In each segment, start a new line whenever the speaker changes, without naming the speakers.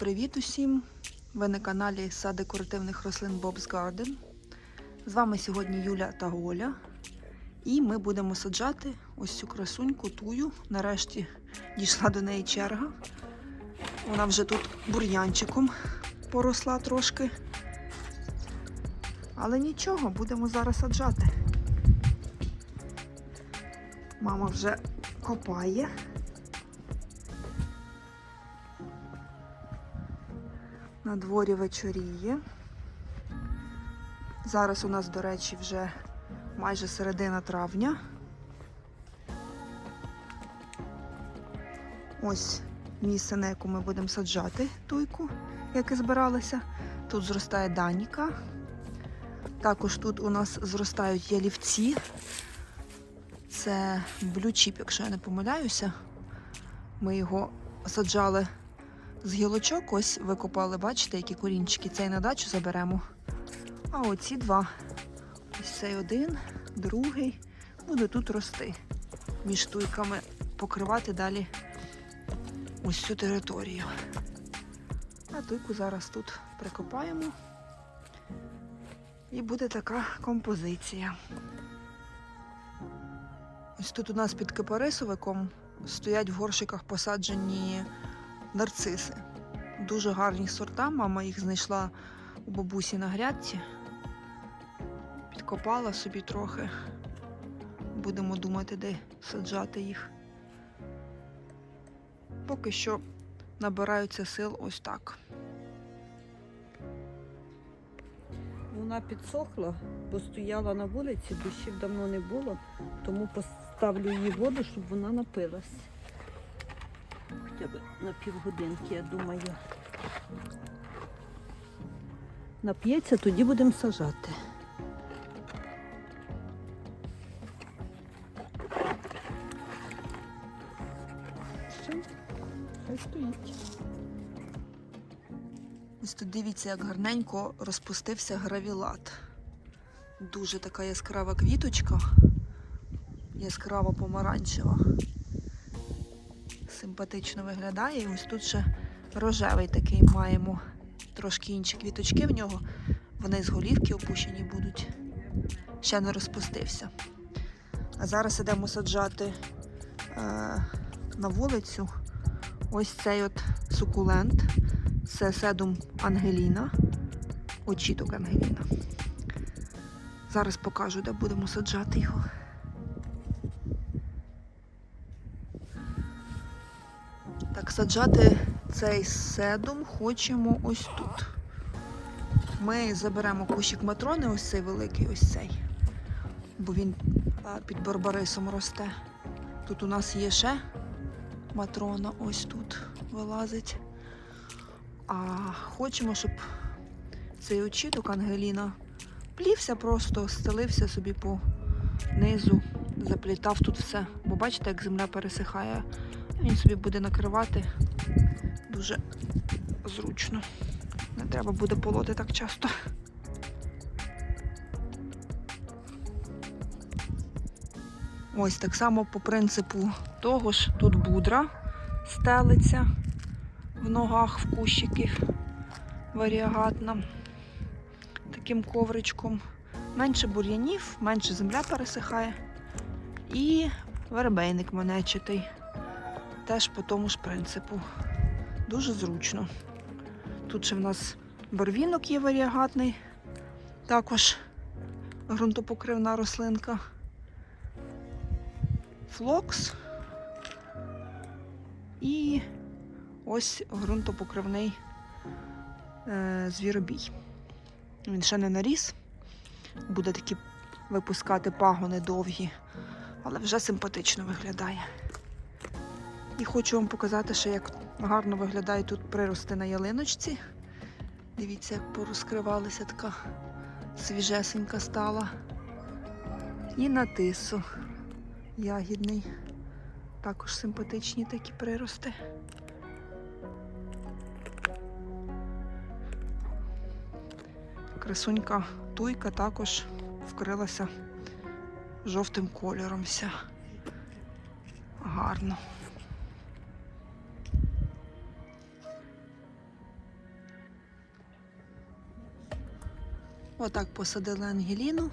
Привіт усім! Ви на каналі Сад декоративних рослин Bob's Garden. З вами сьогодні Юля та Оля. І ми будемо саджати ось цю красуньку тую. Нарешті дійшла до неї черга. Вона вже тут бур'янчиком поросла трошки. Але нічого, будемо зараз саджати. Мама вже копає. На дворі вечоріє. Зараз у нас, до речі, вже майже середина травня. Ось місце, на яку ми будемо саджати туйку, як і збиралися. Тут зростає даніка. Також тут у нас зростають ялівці. Це блючіп, якщо я не помиляюся. Ми його саджали з гілочок ось викопали, бачите, які корінчики. Цей на дачу заберемо. А оці два. Ось цей один, другий. Буде тут рости. Між туйками покривати далі ось цю територію. А туйку зараз тут прикопаємо. І буде така композиція. Ось тут у нас під кипарисовиком стоять в горщиках посаджені нарциси. Дуже гарні сорта. Мама їх знайшла у бабусі на грядці. Підкопала собі трохи. Будемо думати, де саджати їх. Поки що набираються сил ось так.
Вона підсохла, бо стояла на вулиці, дощів давно не було, тому поставлю її воду, щоб вона напилась. Хоча б на півгодинки, я думаю. Нап'ється, тоді будемо сажати.
Ось тут дивіться, як гарненько розпустився гравілат. Дуже така яскрава квіточка, яскраво помаранчева. Симпатично виглядає. І ось тут ще рожевий такий маємо. Трошки інші квіточки в нього. Вони з голівки опущені будуть. Ще не розпустився. А зараз ідемо саджати е, на вулицю ось цей от сукулент. Це седум Ангеліна. Очіток Ангеліна. Зараз покажу, де будемо саджати його. Саджати цей седум хочемо ось тут. Ми заберемо кущик матрони, ось цей великий, ось цей. Бо він під барбарисом росте. Тут у нас є ще матрона, ось тут вилазить. А хочемо, щоб цей очіток Ангеліна плівся просто, стелився собі по низу, заплітав тут все. Бо бачите, як земля пересихає, він собі буде накривати дуже зручно. Не треба буде полоти так часто. Ось так само по принципу того ж тут будра стелиться в ногах, в кущиків варіагатна. Таким ковричком. Менше бур'янів, менше земля пересихає. І вербейник монечитий. Теж по тому ж принципу. Дуже зручно. Тут ще в нас барвінок є варіагатний, також ґрунтопокривна рослинка. Флокс. І ось ґрунтопокривний е, звіробій. Він ще не наріс, буде такі випускати пагони довгі, але вже симпатично виглядає. І хочу вам показати, ще як гарно виглядають тут прирости на ялиночці. Дивіться, як порозкривалася така свіжесенька стала. І на тису ягідний. Також симпатичні такі прирости. Красунька туйка також вкрилася жовтим кольором вся. Гарно. Отак посадили Ангеліну.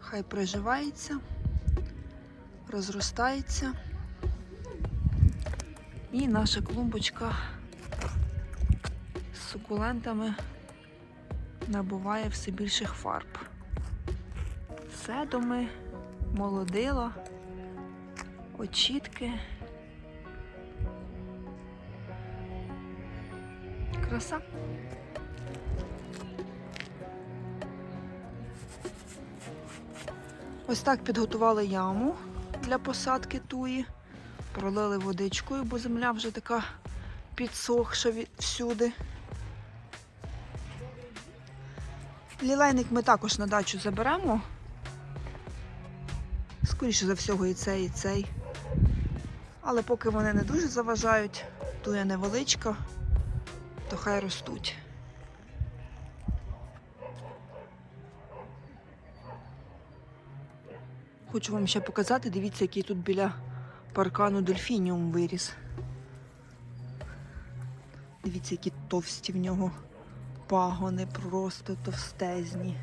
Хай приживається, розростається. І наша клумбочка з сукулентами набуває все більших фарб. Седоми, молодила, очітки. Краса. Ось так підготували яму для посадки туї. Пролили водичкою, бо земля вже така підсохша від- всюди. Лілейник ми також на дачу заберемо. Скоріше за всього, і цей, і цей. Але поки вони не дуже заважають, туя невеличка, то хай ростуть. Хочу вам ще показати, дивіться, який тут біля паркану дельфініум виріс. Дивіться, які товсті в нього пагони, просто товстезні.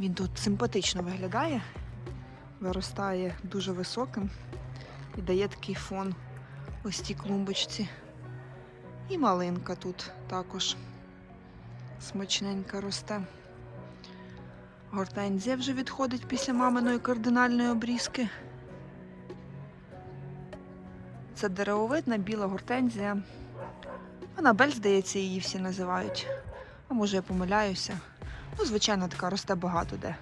Він тут симпатично виглядає, виростає дуже високим і дає такий фон ось тій клумбочці. І малинка тут також смачненька росте. Гортензія вже відходить після маминої кардинальної обрізки. Це деревовидна біла гортензія. Анабель, здається, її всі називають. А може я помиляюся. Ну, звичайно, така росте багато де.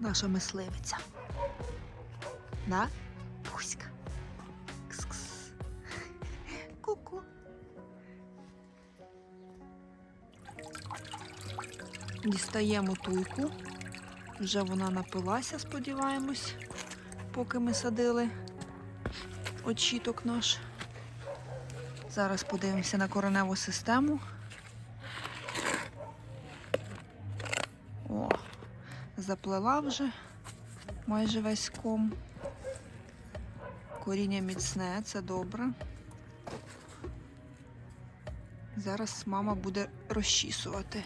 Наша мисливиця. Да? Дістаємо туйку. Вже вона напилася, сподіваємось, поки ми садили очіток наш. Зараз подивимося на кореневу систему. О, заплела вже майже весь ком. Коріння міцне, це добре. Зараз мама буде розчісувати.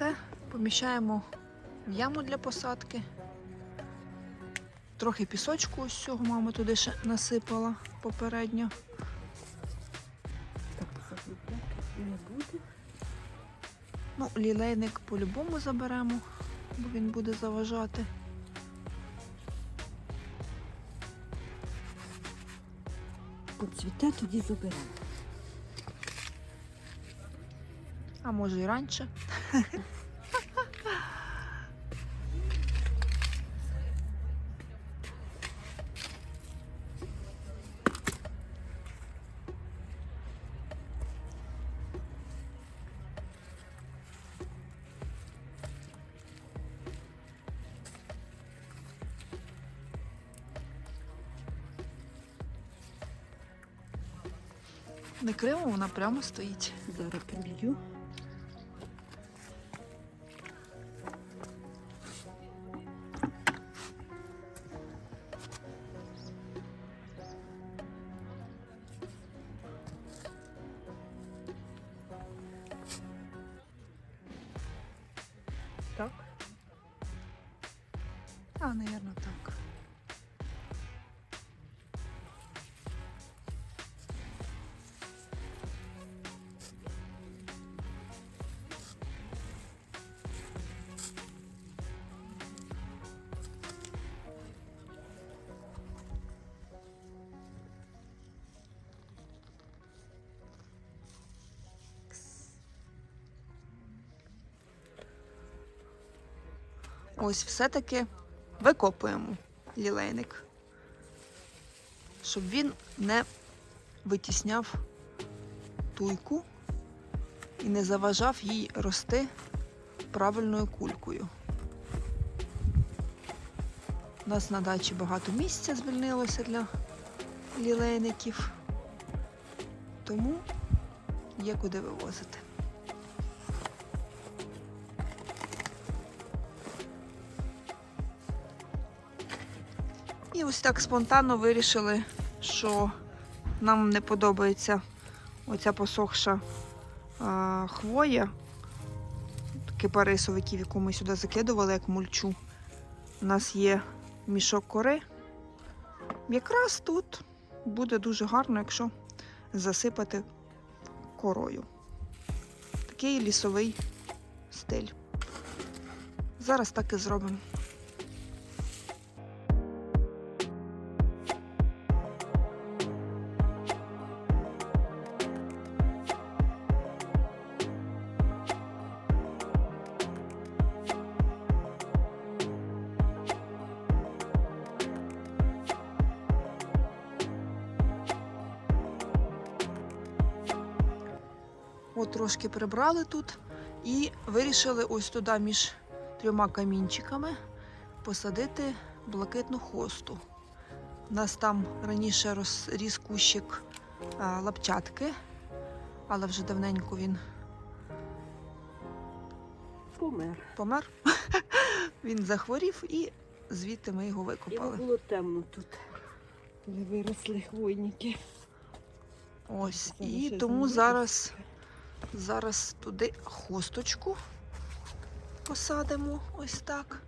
Все, поміщаємо в яму для посадки. Трохи пісочку ось цього мама туди ще насипала попередньо. Ну, лілейник по-любому заберемо, бо він буде заважати.
Поцвіте, тоді заберемо.
А може і раніше. Не криво, вона прямо стоїть.
Зараз прилью.
А, навірно, так. Ось все-таки викопуємо лілейник, щоб він не витісняв туйку і не заважав їй рости правильною кулькою. У нас на дачі багато місця звільнилося для лілейників, тому є куди вивозити. І ось так спонтанно вирішили, що нам не подобається оця посохша а, хвоя кипарисовиків, яку ми сюди закидували як мульчу. У нас є мішок кори. Якраз тут буде дуже гарно, якщо засипати корою. Такий лісовий стиль. Зараз так і зробимо. Трошки прибрали тут і вирішили ось туди між трьома камінчиками посадити блакитну хосту. У нас там раніше рос- ріс кущик лапчатки, але вже давненько він
Помер.
помер. він захворів і звідти ми його
Йому
викопали.
було темно тут. Коли виросли хвойники.
Ось. І тому зараз, зараз туди хосточку посадимо ось так.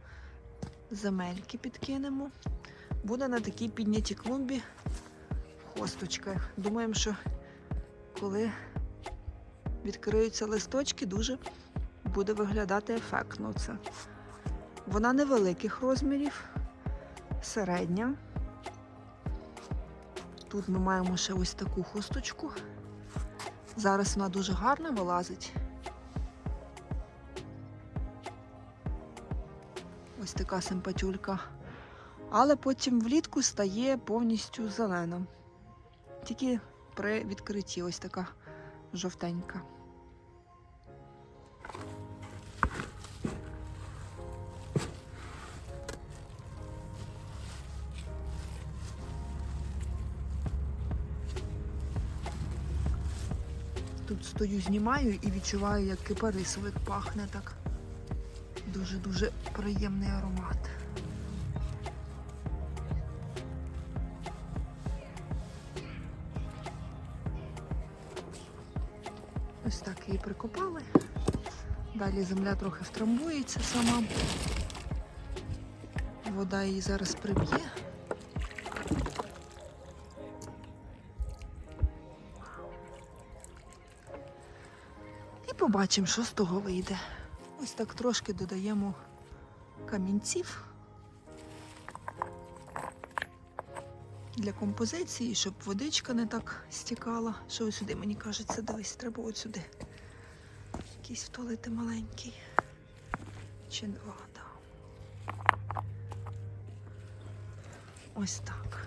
Земельки підкинемо. Буде на такій піднятій клумбі хосточка. Думаємо, що коли відкриються листочки, дуже буде виглядати ефектно це. Вона невеликих розмірів, середня. Тут ми маємо ще ось таку хусточку. Зараз вона дуже гарно вилазить. Ось така симпатюлька. Але потім влітку стає повністю зелена. Тільки при відкритті ось така жовтенька. Стою, знімаю і відчуваю, як кипарисовик пахне так. Дуже-дуже приємний аромат. Ось так її прикопали. Далі земля трохи втрамбується сама. Вода її зараз приб'є. Побачимо, що з того вийде. Ось так трошки додаємо камінців для композиції, щоб водичка не так стікала. Що ось сюди, мені кажеться, дивись, треба от сюди. Якийсь втолити маленький. Чи два, да. Ось так.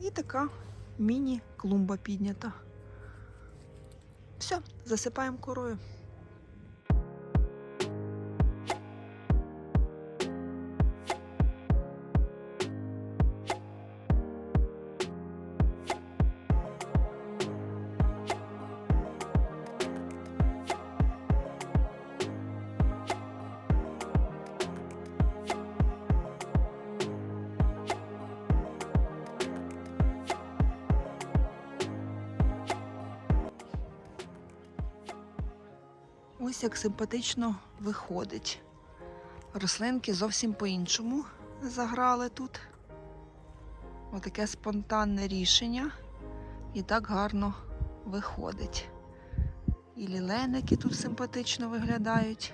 І така міні-клумба піднята. Засипаємо корою. Ось як симпатично виходить. Рослинки зовсім по-іншому заграли тут. Отаке спонтанне рішення. І так гарно виходить. І ліленики тут симпатично виглядають.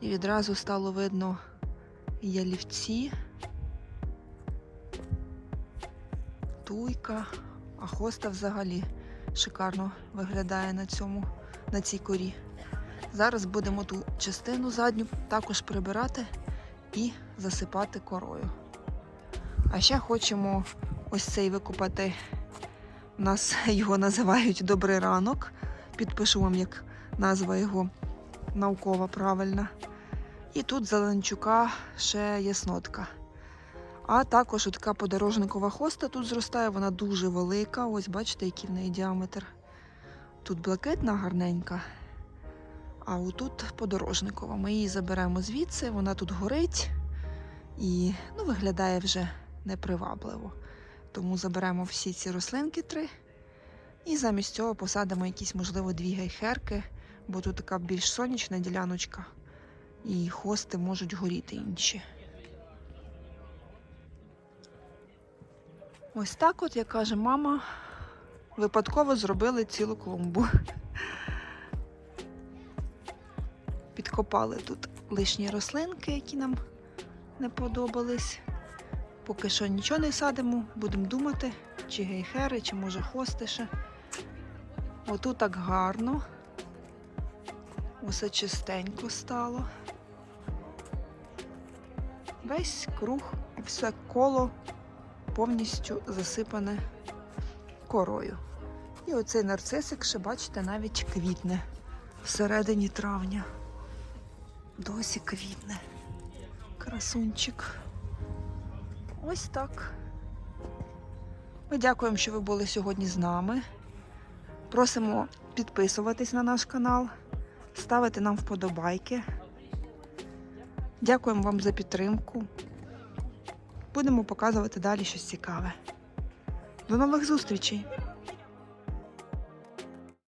І відразу стало видно ялівці, туйка, а хоста взагалі шикарно виглядає на цьому, на цій корі. Зараз будемо ту частину задню також прибирати і засипати корою. А ще хочемо ось цей викопати У нас його називають Добрий ранок. Підпишу вам, як назва його наукова правильна. І тут зеленчука ще яснотка. А також така подорожникова хоста тут зростає, вона дуже велика. Ось бачите, який в неї діаметр. Тут блакитна гарненька, а отут подорожникова. Ми її заберемо звідси, вона тут горить і ну, виглядає вже непривабливо. Тому заберемо всі ці рослинки три. І замість цього посадимо якісь, можливо, дві гайхерки, бо тут така більш сонячна діляночка, і хости можуть горіти інші. Ось так, от, як каже мама, випадково зробили цілу клумбу. Підкопали тут лишні рослинки, які нам не подобались. Поки що нічого не садимо, будемо думати, чи гейхери, чи може хости ще. Отут так гарно. Усе чистенько стало. Весь круг все коло повністю засипане корою. І оцей нарцисик ще, бачите, навіть квітне всередині травня. Досі квітне. Красунчик. Ось так. Ми дякуємо, що ви були сьогодні з нами. Просимо підписуватись на наш канал, ставити нам вподобайки. Дякуємо вам за підтримку. Будемо показувати далі щось цікаве. До нових зустрічей!